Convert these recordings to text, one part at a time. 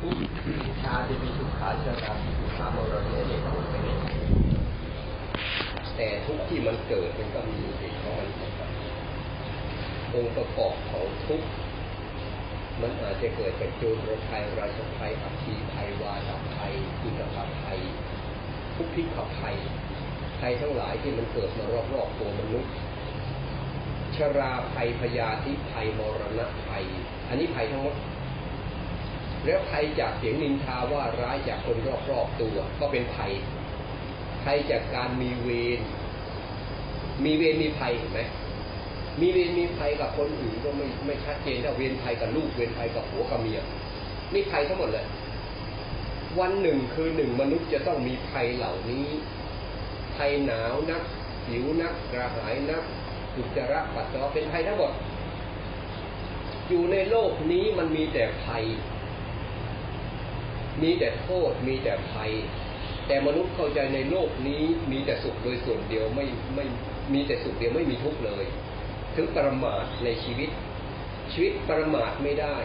แต่ทุกที่มันเกิดมันก็มีสิ่งของมันองค์ประกอบของทุกมันอาจจะเกิดจากโจรภัยราชภัยอัคคีภัยวาตภัยอินทภัยทุกพิกภัยภัยทั้งหลายที่มันเกิดมารอบๆตัวมนุษย์ชราภัยพยาธิภัยมรณะภัย อันนี้ภัยทั้งหมด แล้วภัยจากเสียงนินทาว่าร้ายจากคนรอบๆตัว ก็เป็นภัยภัยจากการมีเวรมีเวรมีภัยเห็นไหมมีเวรมีภัยกับคนอื่นก็ไม่ไม่ชัดเจนถ้าเวรภัยกับลูกเวรภัยกับผัวกับเมียนี่ภัยทั้งหมดเลย วันหนึ่งคือหนึ่งมนุษย์จะต้องมีภัยเหล่านี้ ภัยหนาวนัก หิวนักกระหายนักอุจจาระปัสสาวะเป็นภัยทั้งหมด อยู่ในโลกนี้มันมีแต่ภัย มีแต่โทษมีแต่ภัย แต่มนุษย์เข้าใจในโลกนี้มีแต่สุขโดยส่วนเดียวไม่ไม่มีแต่สุขเดียวไม่มีทุกข์เลย ถึงประมาทในชีวิต ชีวิตประมาทไม่ได้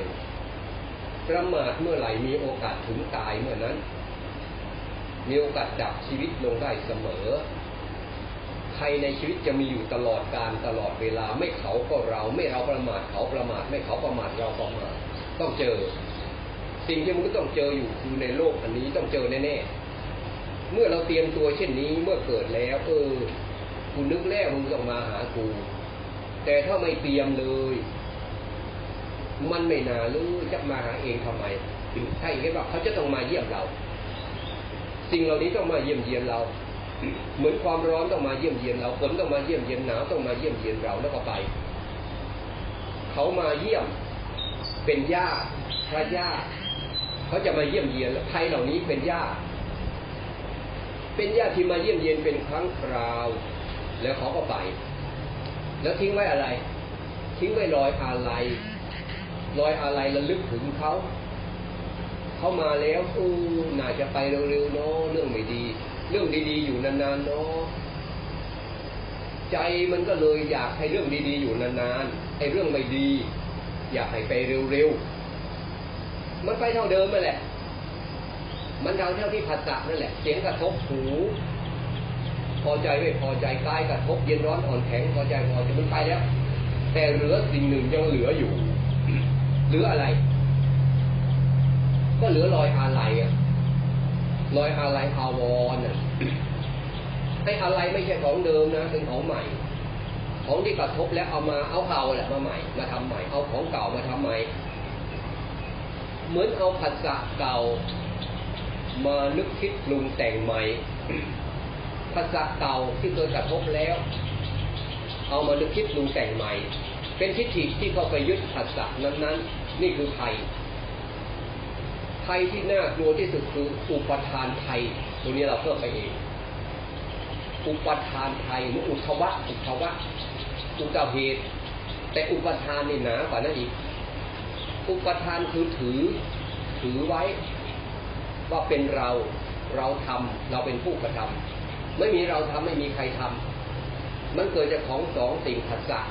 ประมาทเมื่อไหร่มีโอกาสถึงตายเมื่อนั้น มีโอกาสดับชีวิตลงได้เสมอภัยในชีวิตจะมีอยู่ตลอดการตลอดเวลาไม่เขาก็เราไม่เราประมาทเขาประมาทไม่เขาประมาทเราประมาทต้องเจอ สิ่งที่มนุษย์ต้องเจออยู่คือในโลกอันนี้ต้องเจอแน่ๆ เมื่อเราเตรียมตัวเช่นนี้เมื่อเกิดแล้ว เออกูนึกแล้วมึงต้องมาหากู แต่ถ้าไม่เตรียมเลย มันไม่นาเลยจะมาหาเองทำไมถ้าอย่างนี้บอกเขาจะต้องมาเยี่ยมเรา สิ่งเหล่านี้ต้องมาเยี่ยมเยียนเรา เหมือนความร้อนต้องมาเยี่ยมเยียนเราฝนต้องมาเยี่ยมเยียนหนาวต้องมาเยี่ยมเยียนเราแล้วก็ไป เขามาเยี่ยมเป็นญาติพระญาติ เขาจะมาเยี่ยมเยียนแล้วภัยเหล่านี้เป็นญาติเป็นญาติที่มาเยี่ยมเยียนเป็นครั้งคราว แล้วเขาก็ไป แล้วทิ้งไว้อะไร ทิ้งไว้รอยอาลัยรอยอาลัยระลึกถึงเขาเขามาแล้วอู้น่าจะไปเร็วๆเนาะเรื่องไม่ดี เรื่องดีๆอยู่นานๆเนาะใจมันก็เลยอยากให้เรื่องดีๆอยู่นานๆไอ้เรื่องไม่ดี อยากให้ไปเร็วๆ มันไปเท่าเดิมนั่นแหละ มันเท่าเท่าที่ผัสสะนั่นแหละ เสียงกระทบหู พอใจไม่พอใจกายกระทบเย็นร้อนอ่อนแข็งพอใจพอใจมันไปแล้ว แต่เหลือสิ่งหนึ่งยังเหลืออยู่ เหลืออะไร ก็เหลือรอยอาลัยอะรอยอะไรอาวรน่ะไอ้อะไรไม่ใช่ของเดิมนะเป็นของใหม่ ของที่กระทบแล้วเอามาเอาเก่าแหละมาใหม่ มาทำใหม่ เอาของเก่ามาทำใหม่ เหมือนเอาผัสสะเก่า มานึกคิดปรุงแต่งใหม่ภาษาเก่าที่เคยกระทบแล้ว เอามานึกคิดปรุงแต่งใหม่ เป็นทิฏฐิที่เข้าไปยึดภาษานั้นๆ นี่คือภัยภัยที่น่ากลัวที่สุดคืออุปทานภัยตัวนี้เราเพิ่มไปเองอุปทานภัยหรืออุทวะอุทวะอุตเหตุ แต่อุปทานนี่หนากว่านั้นอีก อุปทานคือถือ ถือไว้ ว่าเป็นเราเราทำเราเป็นผู้กระทำไม่มีเราทำไม่มีใครทำมันเกิดจากของสองสิ่งผัสสะ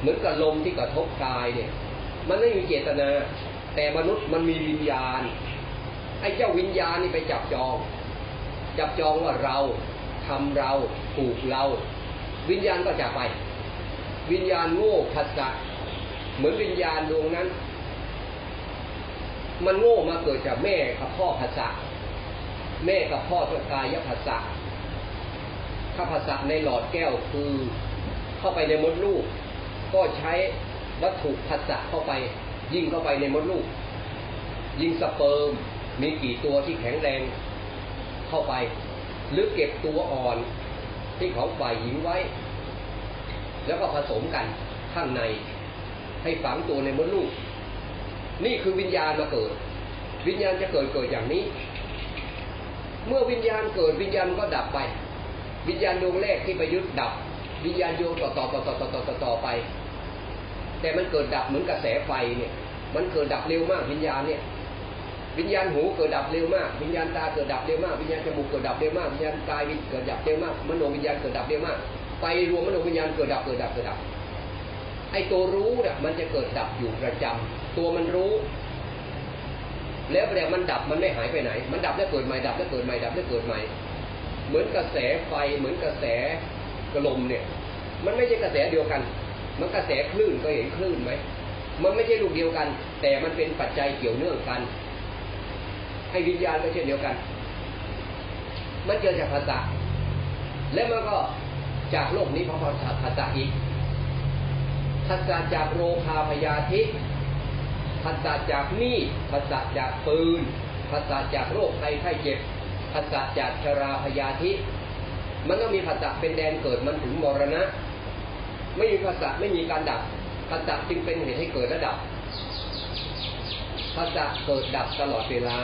เหมือนกับลมที่กระทบกายเนี่ย มันไม่มีเจตนา แต่มนุษย์มันมีวิญญาณไอ้เจ้าวิญญาณนี่ไปจับจอง จับจองว่าเราทำเราถูกเรา วิญญาณก็จะไป วิญญาณโง่ผัสสะ เหมือนวิญญาณดวงนั้น มันโง่มาเกิดจากแม่กับพ่อผัสสะแม่กับพ่อตัวกายผัสสะถ้าผัสสะในหลอดแก้วคือ เข้าไปในมดลูก ก็ใช้วัตถุผัสสะเข้าไป ยิงเข้าไปในมดลูก ยิงสเปิร์มมีกี่ตัวที่แข็งแรงเข้าไป หรือเก็บตัวอ่อนที่ของฝ่ายหญิงไว้ แล้วก็ผสมกันข้างใน ให้ฝังตัวในมดลูก นี่คือวิญญาณมาเกิด วิญญาณจะเกิดเกิดอย่างนี้ เมื่อวิญญาณเกิดวิญญาณก็ดับไป วิญญาณดวงแรกที่ไปยึดดับ วิญญาณโยต่อต่อต่อต่อต่อต่อต่อไป แต่มันเกิดดับเหมือนกระแสไฟเนี่ย มันเกิดดับเร็วมากวิญญาณเนี่ยวิญญาณหูเกิดดับเร็วมาก วิญญาณตาเกิดดับเร็วมาก วิญญาณจมูกเกิดดับเร็วมาก วิญญาณกายเกิดดับเร็วมาก มโนวิญญาณเกิดดับเร็วมาก ไปรวมมโนวิญญาณเกิดดับเกิดดับเกิดดับ ไอ้ตัวรู้เนี่ยมันจะเกิดดับอยู่ประจำตัวมันรู้ แล้วแต่มันดับมันไม่หายไปไหน มันดับแล้วเกิดใหม่ดับแล้วเกิดใหม่ดับแล้วเกิดใหม่ เหมือนกระแสไฟเหมือนกระแสกระลมเนี่ย มันไม่ใช่กระแสเดียวกัน มันกระแสคลื่นก็เห็นคลื่นไหมมันไม่ใช่ลูกเดียวกัน แต่มันเป็นปัจจัยเกี่ยวเนื่องกัน ให้วิญญาณก็เช่นเดียวกัน มันเกิดจากภาษาแล้วมันก็จากโลกนี้พอภาษาภาษาอีก ภาษาจากโรคาพยาธิภาษาจากหนี้ภาษาจากปืนภาษาจากโรคภัยไข้เจ็บภาษาจากชราพยาธิ มันก็มีภาษาเป็นแดนเกิดมันถึงมรณะ ไม่มีภาษาไม่มีการดับภาษาจึงเป็นเหตุให้เกิดและดับภาษาเกิดดับตลอดเวลา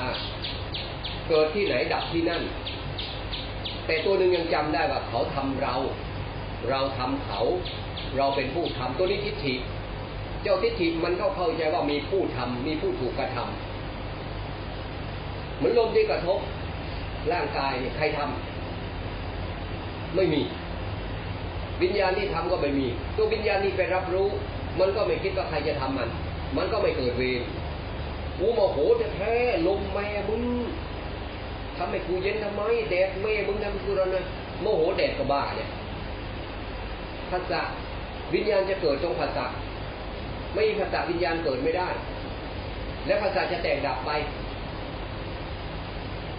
เกิดที่ไหนดับที่นั่น แต่ตัวหนึ่งยังจำได้ว่าเขาทำเรา เราทำเขา เราเป็นผู้ทำตัวนี้ทิฏฐิ เจ้าทิฏฐิมันเข้าเข้าใจว่ามีผู้ทำมีผู้ถูกกระทำเหมือนลมที่กระทบ ร่างกายใครทำไม่มี วิญญาณที่ทำก็ไม่มี ตัววิญญาณที่ไปรับรู้ มันก็ไม่คิดว่าใครจะทำมัน มันก็ไม่เกิดเวรกูโมโหจะแท้ลมแม่มึงทำให้กูเย็นทำไมแดดแม่มึงทำกูร้อนนะโมโหแดดก็บ้าเนี่ยภาษา วิญญาณจะเกิดตรงภาษาไม่มีภาษาวิญญาณเกิดไม่ได้ และภาษาจะแตกดับไป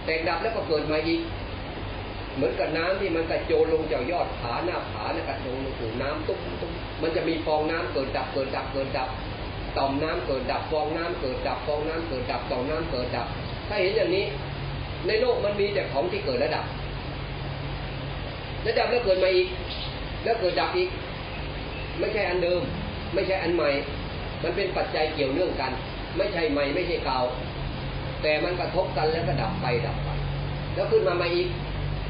แตกดับแล้วก็เกิดมาอีกเหมือนกับน้ำที่มันกระโจนลงจากยอดผาหน้าผานะกระโจนลงสู่น้ำตุ๊บตุ๊บมันจะมีฟองน้ำเกิดดับเกิดดับเกิดดับต่อมน้ำเกิดดับฟองน้ำเกิดดับฟองน้ำเกิดดับต่อมน้ำเกิดดับ ถ้าเห็นอย่างนี้ ในโลกมันมีแต่ของที่เกิดและดับแล้วดับแล้วเกิดมาอีก แล้วเกิดดับอีก ไม่ใช่อันเดิม ไม่ใช่อันใหม่ มันเป็นปัจจัยเกี่ยวเนื่องกัน ไม่ใช่ใหม่ไม่ใช่เก่า แต่มันกระทบกันแล้วก็ดับไปดับไป แล้วขึ้นมาใหม่อีก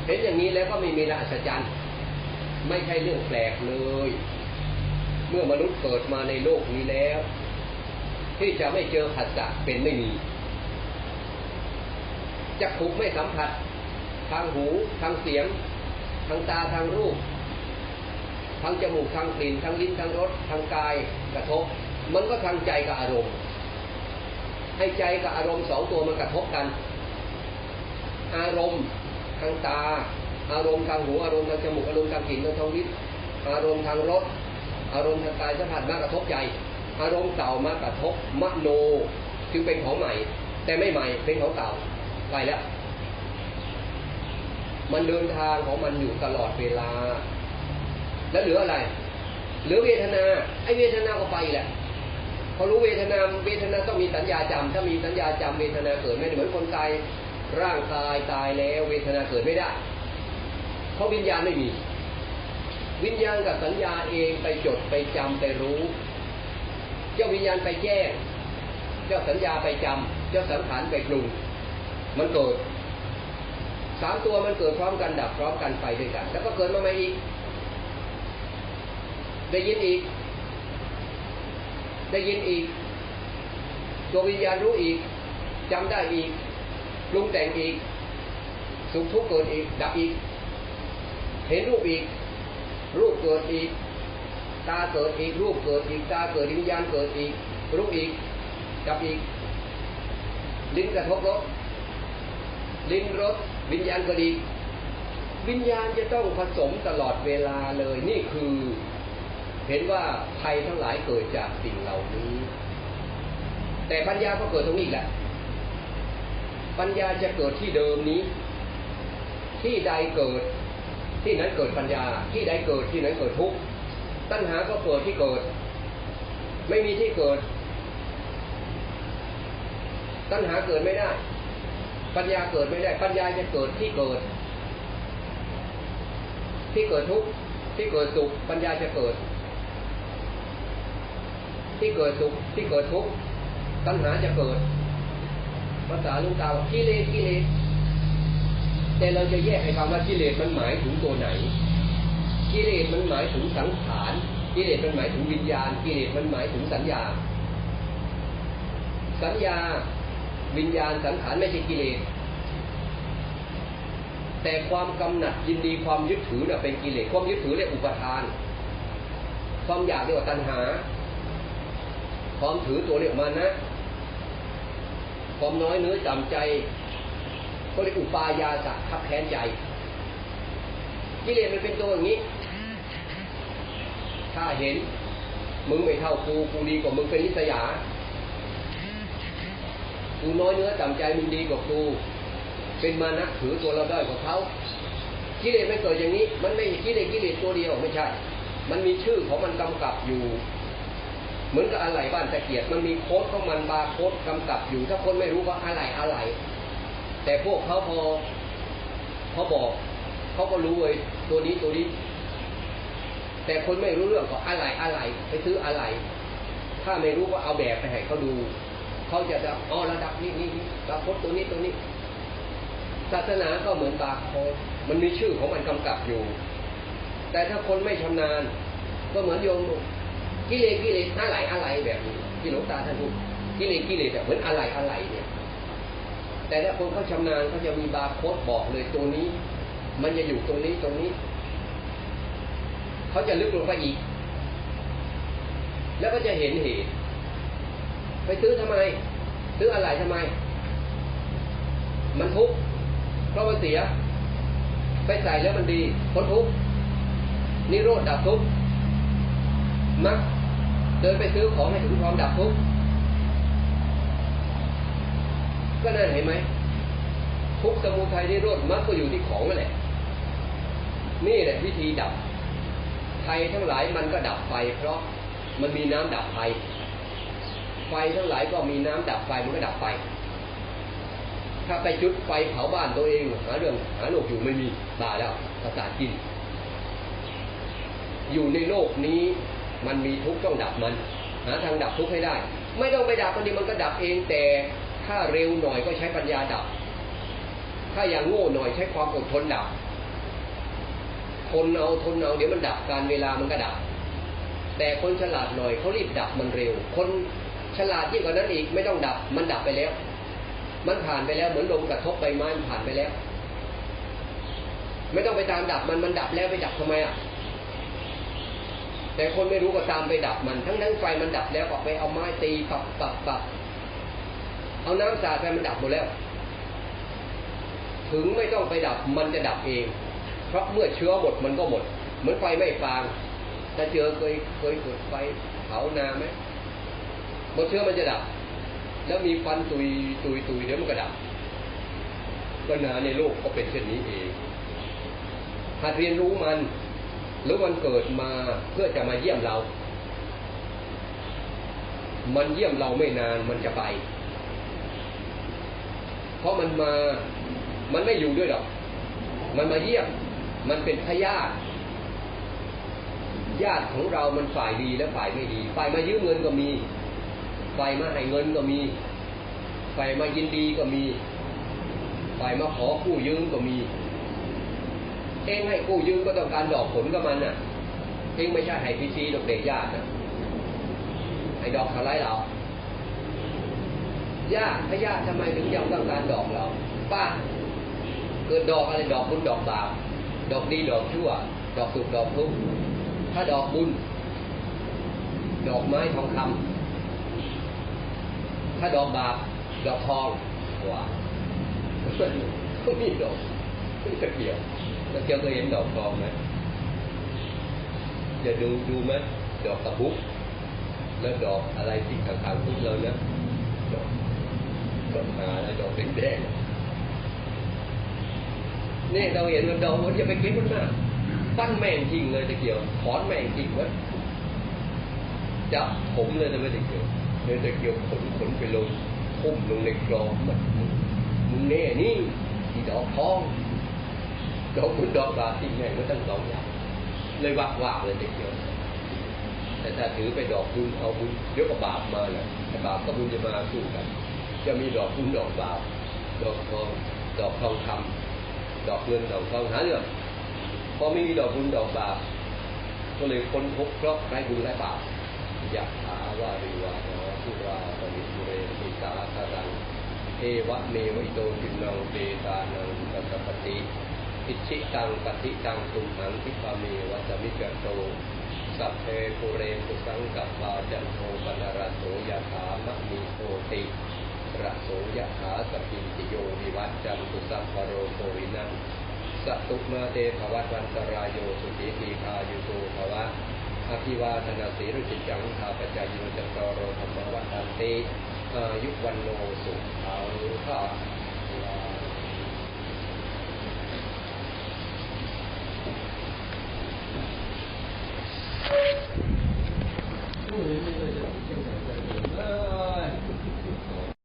เห็นอย่างนี้แล้วก็ไม่มีละอัศจรรย์ ไม่ใช่เรื่องแปลกเลย เมื่อมนุษย์เกิดมาในโลกนี้แล้ว ที่จะไม่เจอผัสสะเป็นไม่มีจะถูกไม่สัมผัส ทางหู ทางเสียง ทางตาทางรูป ทางจมูกทางกลิ่นทางลิ้นทางรสทางกายกระทบ มันก็ทางใจกับอารมณ์ ให้ใจกับอารมณ์สองตัวมันกระทบกัน อารมณ์ทางตา อารมณ์ทางหูอารมณ์ทางจมูกอารมณ์ทางกลิ่นทางท้องลิ้นอารมณ์ทางรสอารมณ์ทางกายสัมผัสมากระทบใจ อารมณ์เก่ามากระทบมโนจึงเป็นของใหม่ แต่ไม่ใหม่เป็นของเก่าไปแล้วมันเดินทางของมันอยู่ตลอดเวลา แล้วเหลืออะไร เหลือเวทนา ไอ้เวทนาก็ไปแหละพอรู้เวทนา เวทนาต้องมีสัญญาจำถ้ามีสัญญาจำเวทนาเกิดไม่ได้เหมือนคนตายร่างกายตายแล้วเวทนาเกิดไม่ได้ เพราะวิญญาณไม่มี วิญญาณกับสัญญาเองไปจดไปจำไปรู้ เจ้าวิญญาณไปแจ้ง เจ้าสัญญาไปจำเจ้าสังขารไปปรุง มันเกิดสามตัวมันเกิดพร้อมกันดับพร้อมกันไปด้วยกัน แล้วก็เกิดมาใหม่อีก ได้ยินอีก ได้ยินอีก ตัววิญญาณรู้อีกจำได้อีกปรุงแต่งอีก สุขทุกข์เกิดอีก ดับอีก เห็นรูปอีก รูปเกิดอีก ตาเกิดอีก รูปเกิดอีก ตาเกิดวิญญาณเกิดอีก รู้อีก ดับอีก ลิ้นกระทบรส ลิ้นรส วิญญาณเกิดอีกวิญญาณจะต้องผสมตลอดเวลาเลยนี่คือ เห็นว่าภัยทั้งหลายเกิดจากสิ่งเหล่านี้ แต่ปัญญาก็เกิดตรงนี้แหละ ปัญญาจะเกิดที่เดิมนี้ ที่ใดเกิด ที่นั้นเกิดปัญญา ที่ใดเกิดที่นั้นเกิดทุกข์ตัณหาก็เกิดที่เกิด ไม่มีที่เกิด ตัณหาเกิดไม่ได้ ปัญญาเกิดไม่ได้ ปัญญาจะเกิดที่เกิด ที่เกิดทุกข์ที่เกิดสุขปัญญาจะเกิด ที่เกิดสุขที่เกิดทุกข์ตัณหาจะเกิดภาษาลุงตาว่ากิเลสกิเลสแต่เราจะแยกให้คำว่ากิเลสมันหมายถึงตัวไหน กิเลสมันหมายถึงสังขารกิเลสมันหมายถึงวิญญาณ กิเลสมันหมายถึงสัญญา สัญญาวิญญาณสังขารไม่ใช่กิเลสแต่ความกำหนัดยินดีความยึดถือน่ะเป็นกิเลสความยึดถือเรียกอุปทาน ความอยากเรียกว่าตัณหา ความถือตัวเรียกมานะ ความน้อยเนื้อต่ำใจก็เรียกอุปายาสะทับแค้นใจกิเลสมันเป็นตัวอย่างนี้ ถ้าเห็น มึงไม่เท่ากูกูดีกว่ามึงเป็นนิสยา กูน้อยเนื้อต่ำใจมึงดีกว่ากู เป็นมานะถือตัวเราได้กว่าเขากิเลสไม่เกิดอย่างนี้ มันไม่กิเลสกิเลสตัวเดียวไม่ใช่ มันมีชื่อของมันกำกับอยู่ เหมือนกับอะไรบ้านตะเกียบมันมีโค้ดของมันบาร์โค้ดกำกับอยู่ถ้าคนไม่รู้ก็อะไรอะไร แต่พวกเขาพอเขาบอกเขาก็รู้เลยตัวนี้ตัวนี้ แต่คนไม่รู้เรื่องก็อะไรอะไร ไปซื้ออะไร ถ้าไม่รู้ก็เอาแบบไปให้เขาดูเขาจะจะอ๋อระดับนี้นี่นี่บาร์โค้ดตัวนี้ตัวนี้ ศาสนาก็เหมือนบาร์โค้ดมันมีชื่อของมันกำกับอยู่ แต่ถ้าคนไม่ชำนาญ ก็เหมือนโยม กิเลสกิเลสอะไรอะไรแบบนี้ที่หลวงตาท่านพูดกิเลสกิเลสแบบเหมือนอะไรอะไรเนี่ย แต่ถ้าคนเขาชำนาญเขาจะมีบาร์โค้ดบอกเลยตัวนี้ มันจะอยู่ตรงนี้ตรงนี้เขาจะลึกลงไปอีก แล้วก็จะเห็นเหตุไปซื้อทำไม ซื้ออะไรทำไม มันทุกข์เพราะมันเสีย ไปใส่แล้วมันดีพ้นทุกข์นิโรธดับทุกข์มัก เดินไปซื้อของให้ถึงพร้อมดับทุกข์ก็นั่นเห็นไหมทุกสมุทัยนิโรธมักก็อยู่ที่ของนั่นแหละ นี่แหละวิธีดับไฟทั้งหลายมันก็ดับไฟ เพราะมันมีน้ำดับไฟ ไฟทั้งหลายก็มีน้ำดับไฟมันก็ดับไฟ ถ้าไปจุดไฟเผาบ้านตัวเองหาเรื่องหาโลกอยู่ไม่มีตายแล้วภาษากิน อยู่ในโลกนี้ มันมีทุกข์ต้องดับมัน หาทางดับทุกข์ให้ได้ ไม่ต้องไปดับคนดีมันก็ดับเองแต่ถ้าเร็วหน่อยก็ใช้ปัญญาดับ ถ้าอย่างโง่หน่อยใช้ความอดทนดับ ทนเอาทนเอาเดี๋ยวมันดับการเวลามันก็ดับ แต่คนฉลาดหน่อยเขารีบดับมันเร็ว คนฉลาดยิ่งกว่านั้นอีกไม่ต้องดับ มันดับไปแล้ว มันผ่านไปแล้วเหมือนลมกระทบใบไม้มันผ่านไปแล้ว ไม่ต้องไปตามดับมันมันดับแล้วไปดับทำไมอะ แต่คนไม่รู้ก็ตามไปดับมัน ทั้งทั้งไฟมันดับแล้วก็ไปเอาไม้ตีปับปับปับเอาน้ำสาดไปมันดับหมดแล้ว ถึงไม่ต้องไปดับมันจะดับเอง เพราะเมื่อเชื้อหมดมันก็หมด เหมือนไฟไม่ฟางถ้าเจอเคยเคยเกิดไฟเผานาไหมหมดเชื้อมันจะดับ แล้วมีควันตุยตุยตุยเดี๋ยวมันก็ดับปัญหาในโลกก็เป็นเช่นนี้เองหากเรียนรู้มัน หรือมันเกิดมาเพื่อจะมาเยี่ยมเรา มันเยี่ยมเราไม่นานมันจะไป เพราะมันมา มันไม่อยู่ด้วยหรอก มันมาเยี่ยม มันเป็นพยาธิญาติของเรามันฝ่ายดีและฝ่ายไม่ดี ฝ่ายมายืมเงินก็มี ฝ่ายมาให้เงินก็มี ฝ่ายมายินดีก็มี ฝ่ายมาขอกู้ยืมก็มี เองให้กู้ยืมก็ต้องการดอกผลกับมันน่ะเองไม่ใช่ให้พีซีดอกเด็กญาตินะให้ดอกเท่าไรเราญาติพญาติทำไมถึงยังต้องการดอกเรา ป้าเกิดดอกอะไรดอกบุญดอกบาปดอกดีดอกชั่ว ดอกสุขดอกทุกข์ถ้าดอกบุญ ดอกไม้ทองคำถ้าดอกบาปดอกทองว่าก็มีดอกไม่ตะเกีย บตะเกียบเคยเห็นดอกทองไหมจะดูดูไหมดอกกระพุกแล้วดอกอะไรที่ต่างๆทุกเรานะดอกดอกนาแล้วดอกแดงๆนี่เราเห็นมันดอกมันจะไปเก็บมันมาปั้นแม่งจริงเลยตะเกียวถอนแม่งจริงวะจับผมเลยนะไม่ตะเกียวเลยตะเกียวขนขนไปลงทุ่มลงในคลองมันมึงแน่นี่ที่ดอกทอง ดอกบุญดอกบาปที่แม่งก็ตั้งสองอย่างเลยวักวาเลยตะเกียวแต่ถ้าถือไปดอกบุญเอาบุญเดี๋ยวก็บาปมาแหละแต่บาปก็บุญจะมาสู้กัน จะมีดอกบุญดอกบาปดอกทองดอกทองคำดอกเงินดอกทองหาเรื่องพอไม่มีดอกบุญดอกบาปก็เลยค้นพบเพราะไร้บุญไร้บาปอยากถาว่าริวานาสุราปริสุเรติสาคารังเอวะเมวิโตจินนังเตตานังกัสปติ อิชิตังปฏิตังตุมหังทิปามีวัจมิจโตสัพเพปุเรตุสังกัปปาจันโทปนารโสยถามะมีโตติระโสยถาสพินติโยวิวัจจันตุสัพพะโรโควินัสสตุมาเตภวัตวันตรายโยสุขีทีคายุโตภวะอภิวาทนาสีรุจิจังทาปจายโยจัตตารโรธรรมวัฏันติอายุวันโนสุขังภา